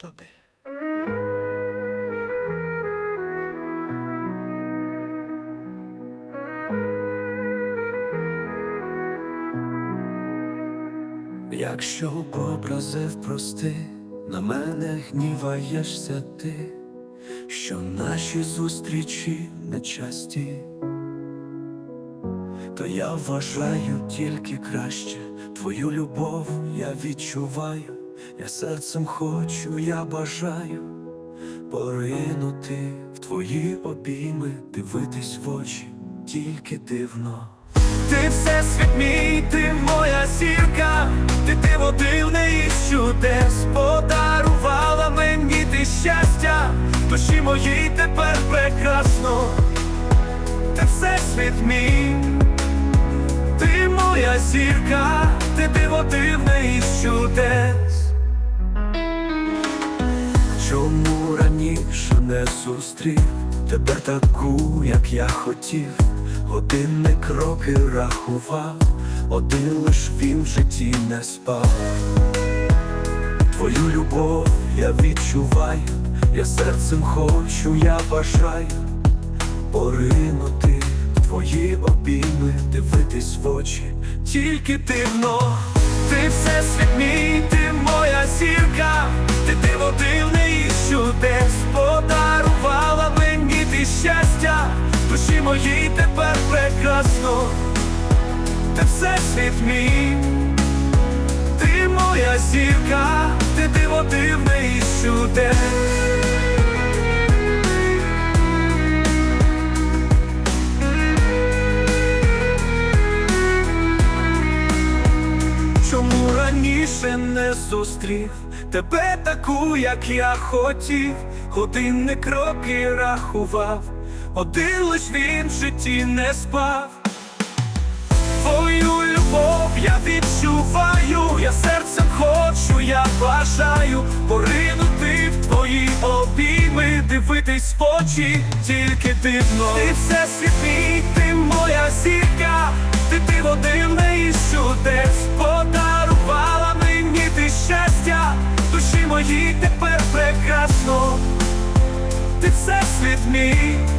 тобі. Якщо образив прости, на мене гніваєшся ти, що наші зустрічі нечасті, то я вважаю тільки краще, твою любов я відчуваю, я серцем хочу, я бажаю поринути в твої обійми, дивитись в очі, тільки дивно. Ти все світ мій, ти моя зірка, ти диво дивне і чудес подарувала мені ти щастя, душі моїй тепер прекрасно, ти все світ мій, ти моя зірка, ти диво дивне і чудес. Зустрів тебе таку, як я хотів, годинник кроки рахував, один лиш він в житті не спав. Твою любов я відчуваю, я серцем хочу, я бажаю. Поринути твої обійми, дивитись в очі, тільки дивно, ти все світ мій, ти моя зірка, душі моїй тепер прекрасно, ти все світ мій, ти моя зірка, ти диво дивне і чудес. Чому раніше не зустрів тебе таку, як я хотів, годинник роки рахував, один лиш він в житті не спав. Твою любов я відчуваю, я серцем хочу, я бажаю поринути в твої обійми, дивитись в очі, тільки дивно. Ти все світмій, ти моя зірка, ти диво дивне і чудес подарувала мені ти щастя, душі мої тепер прекрасно, ти все світ мій, ти.